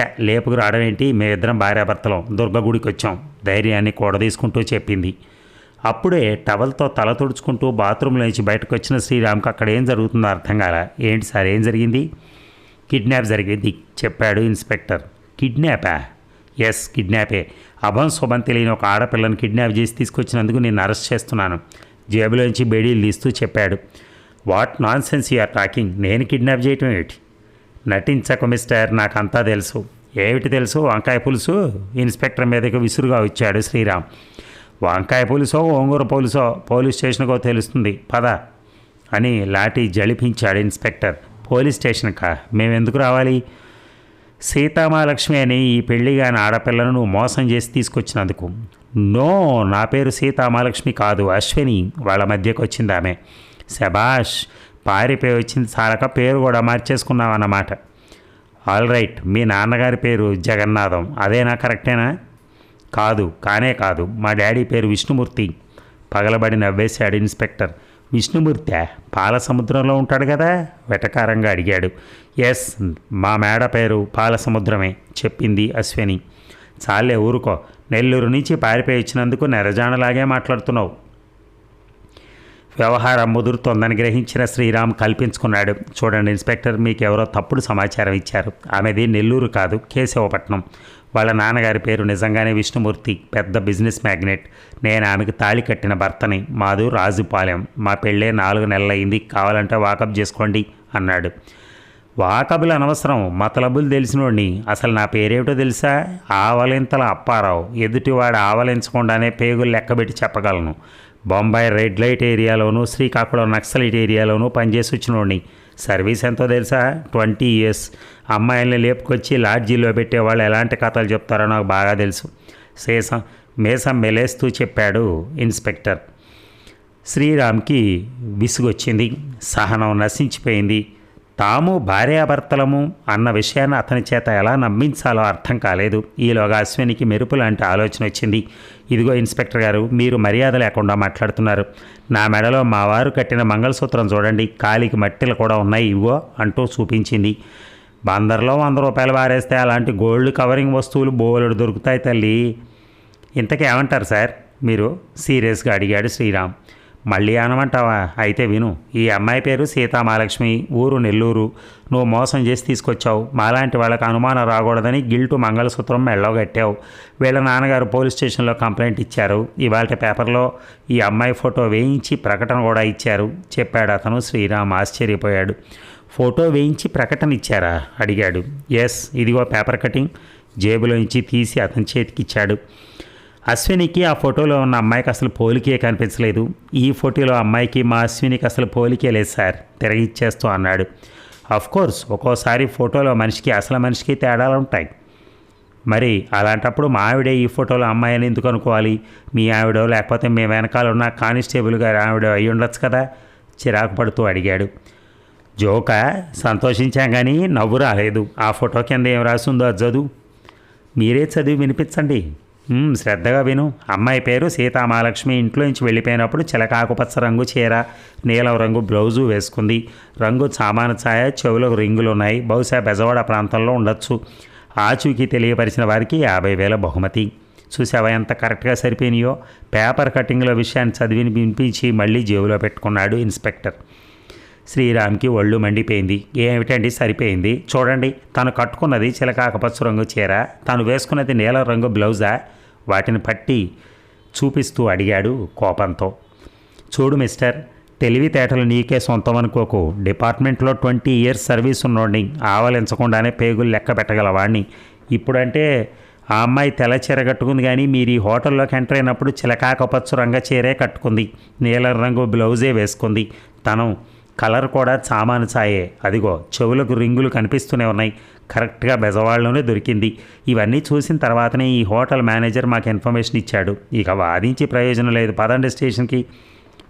ఛ! లేపుకు రావడమేంటి? మేమిద్దరం భార్యాభర్తలం. దుర్గగుడికి వచ్చాం ధైర్యాన్ని కూడదీసుకుంటూ చెప్పింది. అప్పుడే టవల్తో తల తుడుచుకుంటూ బాత్రూంలో నుంచి బయటకు వచ్చిన శ్రీరామ్కి అక్కడ ఏం జరుగుతుందో అర్థం కాల? ఏంటి సార్ ఏం జరిగింది? కిడ్నాప్ జరిగింది చెప్పాడు ఇన్స్పెక్టర్. కిడ్నాపా? ఎస్ కిడ్నాపే. అభం శుభం తెలియని ఒక ఆడపిల్లని కిడ్నాప్ చేసి తీసుకొచ్చినందుకు నేను అరెస్ట్ చేస్తున్నాను. జేబులోంచి బేడీలు తీస్తూ చెప్పాడు. What nonsense you're talking? నేను కిడ్నాప్ చేయటం ఏమిటి నటించకు మిస్టర్ నాకంతా తెలుసు. ఏమిటి తెలుసు? వంకాయ పులుసు? ఇన్స్పెక్టర్ మీదకి విసురుగా వచ్చాడు శ్రీరామ్. వంకాయ పులుసో ఓంగూర పోలీసో పోలీస్ స్టేషన్కో తెలుస్తుంది. పద. అని లాఠీ జలిపించాడు ఇన్స్పెక్టర్. పోలీస్ స్టేషన్కా. మేమెందుకు రావాలి? సీతామాలక్ష్మి అని ఈ పెళ్ళిగాని ఆడపిల్లను నువ్వు మోసం చేసి తీసుకొచ్చినందుకు. నో నా పేరు సీతామాలక్ష్మి కాదు. అశ్విని వాళ్ళ మధ్యకు వచ్చింది ఆమె శబాష్ పారిపోయి వచ్చింది చాలక పేరు కూడా మార్చేసుకున్నావు అన్నమాట ఆల్ రైట్ మీ నాన్నగారి పేరు జగన్నాథం. అదేనా కరెక్టేనా? కాదు కానే కాదు. మా డాడీ పేరు విష్ణుమూర్తి. పగలబడి నవ్వేశాడు ఇన్స్పెక్టర్. విష్ణుమూర్తి పాల సముద్రంలో ఉంటాడు కదా? వెటకారంగా అడిగాడు. ఎస్ మా మేడ పేరు పాల సముద్రమే చెప్పింది అశ్విని. చాలే ఊరుకో. నెల్లూరు నుంచి పారిపోయి వచ్చినందుకు నెరజానలాగే మాట్లాడుతున్నావు. వ్యవహారం ముదురుతోందని గ్రహించిన శ్రీరామ్ కల్పించుకున్నాడు. చూడండి ఇన్స్పెక్టర్ మీకు ఎవరో తప్పుడు సమాచారం ఇచ్చారు. ఆమెది నెల్లూరు కాదు కేశవపట్నం. వాళ్ళ నాన్నగారి పేరు నిజంగానే విష్ణుమూర్తి పెద్ద బిజినెస్ మ్యాగ్నెట్. నేను ఆమెకు తాళి కట్టిన భర్తని మాదు రాజుపాలెం. మా పెళ్ళే నాలుగు నెలలైంది కావాలంటే వాకప్ చేసుకోండి అన్నాడు. వాకబులు అనవసరం మతలబులు తెలిసినోడిని. అసలు నా పేరేమిటో తెలుసా? ఆవలింతల అప్పారావు. ఎదుటివాడు ఆవలించకుండానే పేగులు లెక్కబెట్టి చెప్పగలను. బొంబాయి రెడ్ లైట్ ఏరియాలోను శ్రీకాకుళం నక్సలైట్ ఏరియాలోను పనిచేసి వచ్చినోడిని సర్వీస్ ఎంతో తెలుసా? Twenty years. అమ్మాయిల్ని లేపుకొచ్చి లాడ్జీలో పెట్టేవాళ్ళు ఎలాంటి కథలు చెప్తారో నాకు బాగా తెలుసు. శేషం మేసం మెలేస్తూ చెప్పాడు ఇన్స్పెక్టర్. శ్రీరామ్కి విసుగొచ్చింది. సహనం నశించిపోయింది. తాము భార్యాభర్తలము అన్న విషయాన్ని అతని చేత ఎలా నమ్మించాలో అర్థం కాలేదు. ఈలోగా అశ్వినికి మెరుపు లాంటి ఆలోచన వచ్చింది ఇదిగో ఇన్స్పెక్టర్ గారు మీరు మర్యాద లేకుండా మాట్లాడుతున్నారు. నా మెడలో మా వారు కట్టిన మంగళసూత్రం చూడండి కాలికి మట్టిలు కూడా ఉన్నాయి ఇవో అంటూ చూపించింది. బందర్లో వంద రూపాయలు వారేస్తే అలాంటి గోల్డ్ కవరింగ్ వస్తువులు బోలెడు దొరుకుతాయి తల్లి. ఇంతకేమంటారు సార్? మీరు సీరియస్గా అడిగాడు శ్రీరామ్. మళ్ళీ అనమంటావా? అయితే విను ఈ అమ్మాయి పేరు సీతామహాలక్ష్మి ఊరు నెల్లూరు. నువ్వు మోసం చేసి తీసుకొచ్చావు. మాలాంటి వాళ్ళకి అనుమానం రాకూడదని గిల్టు మంగళసూత్రం మెళ్ళో కట్టావు. వీళ్ళ నాన్నగారు పోలీస్ స్టేషన్లో కంప్లైంట్ ఇచ్చారు. ఇవాళ పేపర్లో ఈ అమ్మాయి ఫోటో వేయించి ప్రకటన కూడా ఇచ్చారు. చెప్పాడు అతను శ్రీరామ్. ఆశ్చర్యపోయాడు. ఫోటో వేయించి ప్రకటన ఇచ్చారా? అడిగాడు. ఎస్ ఇదిగో పేపర్ కటింగ్. జేబులోంచి తీసి అతని చేతికిచ్చాడు. అశ్వినికి ఆ ఫోటోలో ఉన్న అమ్మాయికి అసలు పోలికే కనిపించలేదు. ఈ ఫోటోలో అమ్మాయికి మా అశ్వినికి అసలు పోలికే లేదు సార్ తిరగిచ్చేస్తూ అన్నాడు. కోర్స్ ఒక్కోసారి ఫోటోలో మనిషికి అసలు మనిషికి తేడాలు ఉంటాయి. మరి అలాంటప్పుడు మా ఆవిడే ఈ ఫోటోలో అమ్మాయిని ఎందుకు అనుకోవాలి? మీ ఆవిడో లేకపోతే మీ వెనకాల ఉన్న కానిస్టేబుల్ గారు ఆవిడ అయి ఉండొచ్చు కదా? చిరాకు పడుతూ అడిగాడు. జోక సంతోషించాం కానీ నవ్వు రాలేదు. ఆ ఫోటో కింద ఏం రాసిందో అది చదువు. మీరే చదివి వినిపించండి. శ్రద్ధగా విను. అమ్మాయి పేరు సీతామహాలక్ష్మి. ఇంట్లో నుంచి వెళ్ళిపోయినప్పుడు చిలకాకుపచ్చ రంగు చీర నీలం రంగు బ్లౌజు వేసుకుంది. రంగు సామాను ఛాయ చెవులకు రింగులు ఉన్నాయి బహుశా బెజవాడ ప్రాంతంలో ఉండొచ్చు. ఆచూకీ తెలియపరిచిన వారికి యాభై వేల బహుమతి. చూసావా ఎంత కరెక్ట్గా సరిపోయినాయో? పేపర్ కటింగ్లో విషయాన్ని చదివిని వినిపించి మళ్ళీ జేబులో పెట్టుకున్నాడు ఇన్స్పెక్టర్. శ్రీరామ్కి ఒళ్ళు మండిపోయింది. ఏమిటండి సరిపోయింది? చూడండి తను కట్టుకున్నది చిలకాకపచ్చ రంగు చీర తాను వేసుకున్నది నీల రంగు బ్లౌజా? వాటిని పట్టి చూపిస్తూ అడిగాడు కోపంతో. చూడు మిస్టర్ తెలివితేటలు నీకే సొంతం అనుకోకు. డిపార్ట్మెంట్లో ట్వంటీ ఇయర్స్ సర్వీస్ ఉన్నోడిని ఆవలించకుండానే పేగులు లెక్క పెట్టగలవాడిని ఇప్పుడంటే ఆ అమ్మాయి తెల్ల చీర కట్టుకుంది కానీ మీరు ఈ హోటల్లోకి ఎంటర్ అయినప్పుడు చిలకాకపచ్చు రంగ చీరే కట్టుకుంది. నీలం రంగు బ్లౌజే వేసుకుంది. తను కలర్ కూడా సామాను ఛాయే. అదిగో చెవులకు రింగులు కనిపిస్తూనే ఉన్నాయి. కరెక్ట్గా బెజవాడలోనే దొరికింది. ఇవన్నీ చూసిన తర్వాతనే ఈ హోటల్ మేనేజర్ మాకు ఇన్ఫర్మేషన్ ఇచ్చాడు. ఇక వాదించి ప్రయోజనం లేదు. పదండి స్టేషన్కి.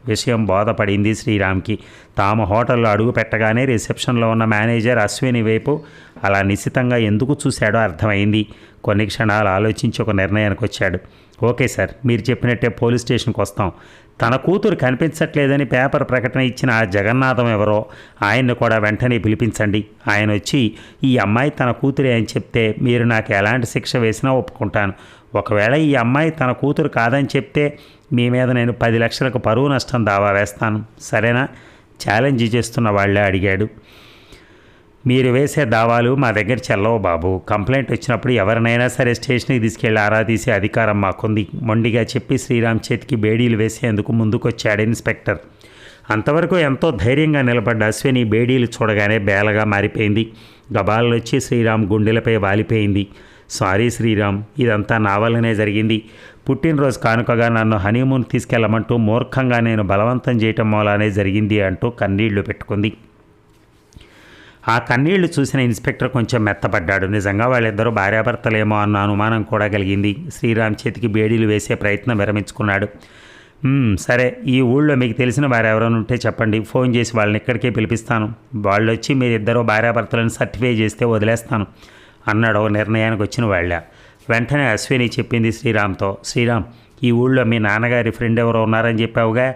విషయం బోధపడింది శ్రీరామ్కి. తాము హోటల్లో అడుగు పెట్టగానే రిసెప్షన్లో ఉన్న మేనేజర్ అశ్విని వైపు అలా నిశితంగా ఎందుకు చూశాడో అర్థమైంది. కొన్ని క్షణాలు ఆలోచించి ఒక నిర్ణయానికి వచ్చాడు ఓకే సార్ మీరు చెప్పినట్టే పోలీస్ స్టేషన్కి వస్తాం తన కూతురు కనిపించట్లేదని పేపర్ ప్రకటన ఇచ్చిన ఆ జగన్నాథం ఎవరో ఆయన్ని కూడా వెంటనే పిలిపించండి. ఆయన వచ్చి ఈ అమ్మాయి తన కూతురే అని చెప్తే మీరు నాకు ఎలాంటి శిక్ష వేసినా ఒప్పుకుంటాను. ఒకవేళ ఈ అమ్మాయి తన కూతురు కాదని చెప్తే మీ మీద నేను పది లక్షలకు పరువు నష్టం దావా వేస్తాను. సరేనా? ఛాలెంజ్ చేస్తున్న వాళ్ళే అడిగాడు. మీరు వేసే దావాలు మా దగ్గర చెల్లవు బాబు. కంప్లైంట్ వచ్చినప్పుడు ఎవరినైనా సరే స్టేషన్కి తీసుకెళ్ళి ఆరా తీసే అధికారం మాకుంది. మొండిగా చెప్పి శ్రీరామ్ చేతికి బేడీలు వేసేందుకు ముందుకొచ్చాడు ఇన్స్పెక్టర్. అంతవరకు ఎంతో ధైర్యంగా నిలబడ్డ అశ్విని బేడీలు చూడగానే బేలగా మారిపోయింది. గబాలొచ్చి శ్రీరామ్ గుండెలపై వాలిపోయింది. సారీ శ్రీరామ్ ఇదంతా నా వల్లనే జరిగింది. పుట్టినరోజు కానుకగా నన్ను హనీమూన్ తీసుకెళ్ళమంటూ మూర్ఖంగా నేను బలవంతం చేయటం మూలానే జరిగింది అంటూ కన్నీళ్ళు పెట్టుకుంది. ఆ కన్నీళ్ళు చూసిన ఇన్స్పెక్టర్ కొంచెం మెత్తపడ్డాడు. నిజంగా వాళ్ళిద్దరూ భార్యాభర్తలేమో అన్న అనుమానం కూడా కలిగింది. శ్రీరామ్ చేతికి బేడీలు వేసే ప్రయత్నం విరమించుకున్నాడు. సరే ఈ ఊళ్ళో మీకు తెలిసిన వారు ఎవరైనా ఉంటే చెప్పండి. ఫోన్ చేసి వాళ్ళని ఇక్కడికే పిలిపిస్తాను. వాళ్ళు వచ్చి మీరిద్దరూ భార్యాభర్తలను సర్టిఫై చేస్తే వదిలేస్తాను అన్నాడు నిర్ణయానికి వచ్చిన వాళ్ళ. వెంటనే అశ్విని చెప్పింది శ్రీరామ్తో శ్రీరామ్ ఈ ఊళ్ళో మీ నాన్నగారి ఫ్రెండ్ ఎవరో ఉన్నారని చెప్పావుగా.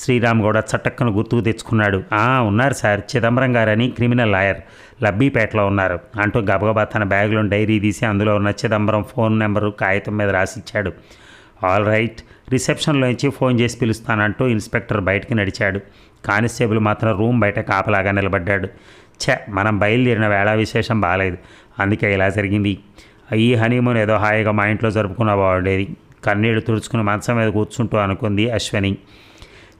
శ్రీరామ్ గౌడ చటక్కను గుర్తుకు తెచ్చుకున్నాడు. "ఆ, ఉన్నారు సార్. చిదంబరం గారని క్రిమినల్ లాయర్. లబ్బీపేటలో ఉన్నారు. అంటూ గబగబా తన బ్యాగ్లో డైరీ తీసి అందులో ఉన్న చిదంబరం ఫోన్ నెంబరు కాగితం మీద రాసిచ్చాడు. All right. రిసెప్షన్లోంచి ఫోన్ చేసి పిలుస్తానంటూ ఇన్స్పెక్టర్ బయటికి నడిచాడు. కానిస్టేబుల్ మాత్రం రూమ్ బయట కాపలాగా నిలబడ్డాడు. ఛ మనం బయలుదేరిన వేళ విశేషం బాగాలేదు అందుకే ఇలా జరిగింది. ఈ హనీమూన్ ఏదో హాయిగా మా ఇంట్లో జరుపుకున్న బాగుండేది కన్నీళ్ళు తుడుచుకుని మంచం మీద కూర్చుంటూ అనుకుంది అశ్వని.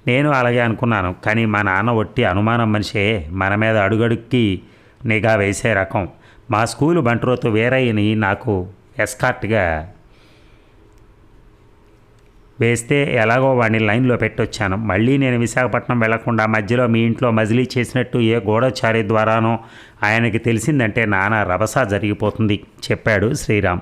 నేను అలాగే అనుకున్నాను. కానీ మా నాన్న ఒట్టి అనుమానం మనిషే. మన మీద అడుగడుక్కి నిఘా వేసే రకం. మా స్కూలు బంట్రోతు వేరయ్యని నాకు ఎస్కార్ట్గా వేస్తే ఎలాగో వాడిని లైన్లో పెట్టొచ్చాను. మళ్ళీ నేను విశాఖపట్నం వెళ్ళకుండా మధ్యలో మీ ఇంట్లో మజిలీ చేసినట్టు ఏ గోడచారి ద్వారానో ఆయనకి తెలిసిందంటే నానా రభస జరిగిపోతుంది చెప్పాడు శ్రీరామ్.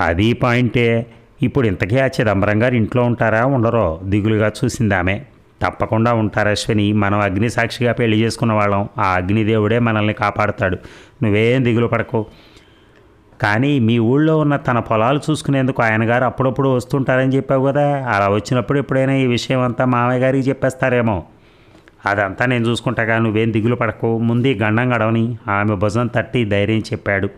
అది పాయింటే ఇప్పుడు ఇంతకీ ఆ చిదంబరం గారు ఇంట్లో ఉంటారా ఉండరో దిగులుగా చూసింది ఆమె. తప్పకుండా ఉంటారు అశ్విని. మనం అగ్ని సాక్షిగా పెళ్ళి చేసుకున్న వాళ్ళం. ఆ అగ్నిదేవుడే మనల్ని కాపాడుతాడు. నువ్వేం దిగులు పడకు. కానీ మీ ఊళ్ళో ఉన్న తన పొలాలు చూసుకునేందుకు ఆయన గారు అప్పుడప్పుడు వస్తుంటారని చెప్పావు కదా. అలా వచ్చినప్పుడు ఎప్పుడైనా ఈ విషయం అంతా మామయ్య గారికి చెప్పేస్తారేమో. అదంతా నేను చూసుకుంటాగా. నువ్వేం దిగులు పడకు. ముందు గండం గడవని ఆమె భుజం తట్టి ధైర్యం చెప్పాడు.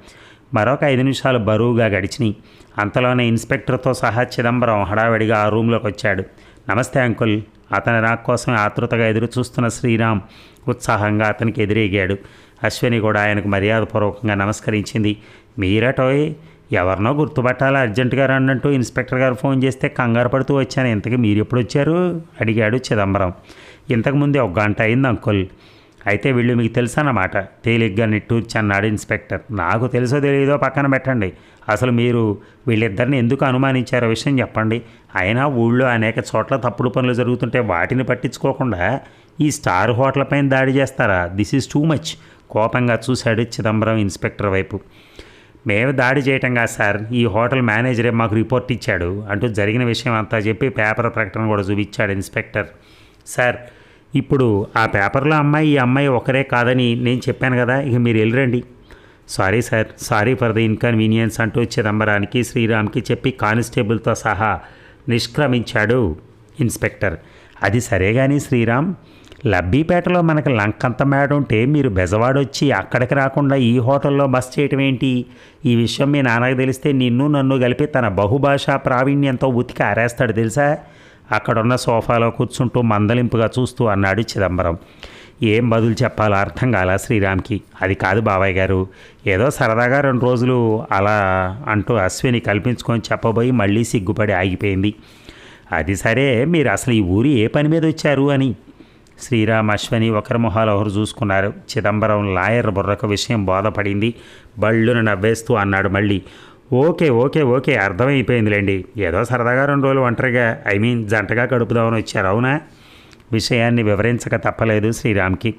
మరొక ఐదు నిమిషాలు బరువుగా గడిచినాయి. అంతలోనే ఇన్స్పెక్టర్తో సహా చిదంబరం హడావిడిగా ఆ రూమ్లోకి వచ్చాడు. నమస్తే అంకుల్. అతని నా కోసం ఆతృతగా ఎదురు చూస్తున్న శ్రీరామ్ ఉత్సాహంగా అతనికి ఎదురేగాడు. అశ్విని కూడా ఆయనకు మర్యాదపూర్వకంగా నమస్కరించింది. మీరటోయ్ ఎవరినో గుర్తుపట్టాలా అర్జెంటుగా రండంటూ ఇన్స్పెక్టర్ గారు ఫోన్ చేస్తే కంగారు పడుతూ వచ్చాను. ఇంతకీ మీరు ఎప్పుడు వచ్చారు? అడిగాడు చిదంబరం. ఇంతకుముందే ఒక గంట అయింది అంకుల్. అయితే వీళ్ళు మీకు తెలుసన్నమాట. తేలిగ్గా నిట్టూర్చి అన్నాడు ఇన్స్పెక్టర్. నాకు తెలుసో తెలియదో పక్కన పెట్టండి. అసలు మీరు వీళ్ళిద్దరిని ఎందుకు అనుమానించారో విషయం చెప్పండి. అయినా ఊళ్ళో అనేక చోట్ల తప్పుడు పనులు జరుగుతుంటే వాటిని పట్టించుకోకుండా ఈ స్టార్ హోటల్ పైన దాడి చేస్తారా? దిస్ ఈజ్ టూ మచ్ కోపంగా చూశాడు చిదంబరం ఇన్స్పెక్టర్ వైపు. మేము దాడి చేయటంగా సార్. ఈ హోటల్ మేనేజరే మాకు రిపోర్ట్ ఇచ్చాడు. అంటూ జరిగిన విషయం అంతా చెప్పి పేపర్ ప్రకటన కూడా చూపించాడు ఇన్స్పెక్టర్. సార్ ఇప్పుడు ఆ పేపర్లో అమ్మాయి ఈ అమ్మాయి ఒకరే కాదని నేను చెప్పాను కదా ఇక మీరు వెళ్ళరండి. Sorry sir sorry for the inconvenience అంటూ చిదంబరానికి శ్రీరామ్కి చెప్పి కానిస్టేబుల్తో సహా నిష్క్రమించాడు ఇన్స్పెక్టర్. అది సరే కానీ శ్రీరామ్ లబ్బీపేటలో మనకు లంకంత మేడ ఉంటే మీరు బెజవాడొచ్చి అక్కడికి రాకుండా ఈ హోటల్లో బస్ చేయటం ఏంటి? ఈ విషయం మీ నాన్నకు తెలిస్తే నిన్ను నన్ను కలిపి తన బహుభాషా ప్రావీణ్యంతో ఉతికి ఆరేస్తాడు తెలుసా? అక్కడున్న సోఫాలో కూర్చుంటూ మందలింపుగా చూస్తూ అన్నాడు చిదంబరం. ఏం బదులు చెప్పాలో అర్థం కాల శ్రీరామ్కి? అది కాదు బాబాయ్ గారు. ఏదో సరదాగా రెండు రోజులు అలా అంటూ అశ్విని కల్పించుకొని చెప్పబోయి మళ్ళీ సిగ్గుపడి ఆగిపోయింది. అది సరే మీరు అసలు ఈ ఊరి ఏ పని మీద వచ్చారు అని? శ్రీరామ్ అశ్వని ఒకరి మొహాలు ఒకరు చూసుకున్నారు. చిదంబరం లాయర్ బుర్రకు విషయం బోధపడింది. బళ్ళును నవ్వేస్తూ అన్నాడు మళ్ళీ. ఓకే ఓకే ఓకే అర్థమైపోయిందిలేండి. ఏదో సరదాగా రెండు రోజులు ఒంటరిగా ఐ మీన్ జంటగా గడుపుదామని వచ్చారు అవునా? విషయాన్ని వివరించక తప్పలేదు శ్రీరామ్కి.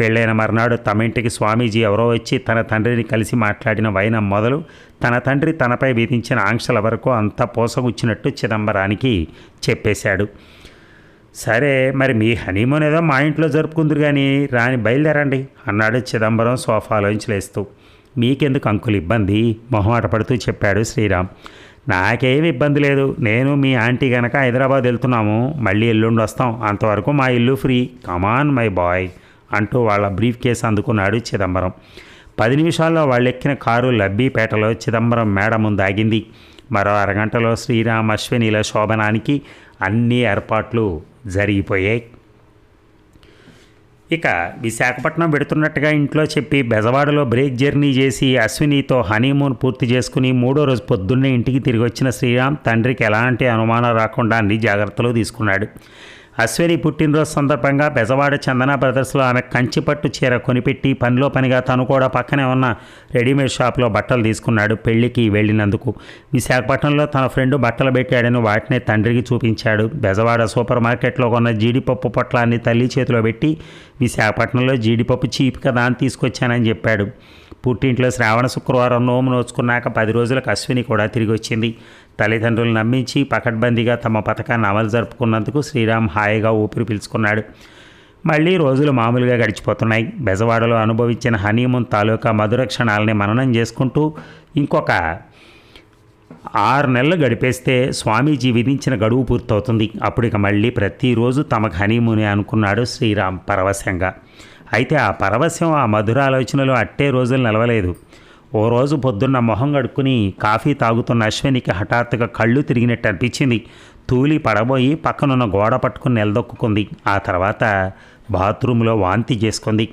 పెళ్ళైన మర్నాడు తమ ఇంటికి స్వామీజీ ఎవరో వచ్చి తన తండ్రిని కలిసి మాట్లాడిన వైనం మొదలు తన తండ్రి తనపై విధించిన ఆంక్షల వరకు అంతా పోసగుచ్చినట్టు చిదంబరానికి చెప్పేశాడు. సరే మరి మీ హనీమూన్ ఏదో మా ఇంట్లో జరుపుకుందరు కానీ రాని బయలుదేరండి అన్నాడు చిదంబరం సోఫాలోంచి లేస్తూ. మీకెందుకు అంకులు ఇబ్బంది? మొహమాట పడుతూ చెప్పాడు శ్రీరామ్. నాకేం ఇబ్బంది లేదు. నేను మీ ఆంటీ గనక హైదరాబాద్ వెళ్తున్నాము. మళ్ళీ ఎల్లుండి వస్తాం. అంతవరకు మా ఇల్లు ఫ్రీ. కమాన్ మై బాయ్ అంటూ వాళ్ళ బ్రీఫ్ కేసు అందుకున్నాడు చిదంబరం. పది నిమిషాల్లో వాళ్ళు ఎక్కిన కారు లబ్బీపేటలో చిదంబరం మేడ ముందు ఆగింది మరో అరగంటలో శ్రీరామ్ అశ్వినిల శోభనానికి అన్ని ఏర్పాట్లు జరిగిపోయాయి. ఇక విశాఖపట్నం పెడుతున్నట్టుగా ఇంట్లో చెప్పి బెజవాడలో బ్రేక్ జర్నీ చేసి అశ్వినితో హనీమూన్ పూర్తి చేసుకుని మూడో రోజు పొద్దున్నే ఇంటికి తిరిగి వచ్చిన శ్రీరామ్ తండ్రికి ఎలాంటి అనుమానం రాకుండా అన్ని జాగ్రత్తలు తీసుకున్నాడు. అశ్విని పుట్టినరోజు సందర్భంగా బెజవాడ చందన బ్రదర్స్లో ఆమె కంచిపట్టు చీర కొనిపెట్టి పనిలో పనిగా తను కూడా పక్కనే ఉన్న రెడీమేడ్ షాప్లో బట్టలు తీసుకున్నాడు పెళ్ళికి వెళ్ళినందుకు. విశాఖపట్నంలో తన ఫ్రెండ్ బట్టలు పెట్టాడని వాటినే తండ్రికి చూపించాడు. బెజవాడ సూపర్ మార్కెట్లో కొన్న జీడిపప్పు పొట్లాన్ని తల్లి చేతిలో పెట్టి విశాఖపట్నంలో జీడిపప్పు చీప్ కదా అని తీసుకొచ్చానని చెప్పాడు. పుట్టింట్లో శ్రావణ శుక్రవారం నోము నోచుకున్నాక పది రోజులకు అశ్విని కూడా తిరిగి వచ్చింది. తల్లిదండ్రులు నమ్మించి పకడ్బందీగా తమ పథకాన్ని అమలు జరుపుకున్నందుకు శ్రీరామ్ హాయిగా ఊపిరి పీల్చుకున్నాడు. మళ్ళీ రోజులు మామూలుగా గడిచిపోతున్నాయి. బెజవాడలో అనుభవించిన హనీమూన్ తాలూకా మధుర క్షణాలని మననం చేసుకుంటూ ఇంకొక ఆరు నెలలు గడిపేస్తే స్వామీజీ విధించిన గడువు పూర్తవుతుంది. అప్పుడు ఇక మళ్ళీ ప్రతిరోజు తమకు హనీమూనే అనుకున్నాడు శ్రీరామ్ పరవశంగా. అయితే ఆ పరవశం ఆ మధుర ఆలోచనలు అట్టే రోజులు నిలవలేదు ఓ రోజు పొద్దున్న మొహం గడుక్కుని కాఫీ తాగుతున్న అశ్వినికి హఠాత్తుగా కళ్ళు తిరిగినట్టు అనిపించింది. తూలి పడబోయి పక్కనున్న గోడ పట్టుకుని నిలదొక్కుంది ఆ తర్వాత బాత్రూంలో వాంతి చేసుకుంది.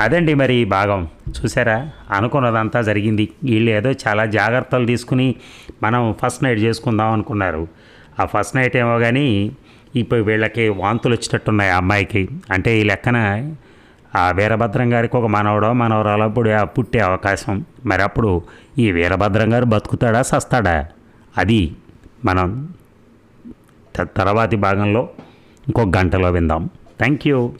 అదండి మరి భాగం. చూసారా? అనుకున్నదంతా జరిగింది. వీళ్ళు ఏదో చాలా జాగ్రత్తలు తీసుకుని మనం ఫస్ట్ నైట్ చేసుకుందాం అనుకున్నారు. ఆ ఫస్ట్ నైట్ ఏమో కానీ ఇప్పుడు వీళ్ళకి వాంతులు వచ్చినట్టున్నాయి ఆ అమ్మాయికి. అంటే ఈ లెక్కన ఆ వీరభద్రం గారికి ఒక మనవడో మనవరాలో పుడే పుట్టే అవకాశం. మరి అప్పుడు ఈ వీరభద్రం గారు బతుకుతాడా సస్తాడా? అది మనం తర్వాతి భాగంలో ఇంకో గంటలో విందాం. Thank you.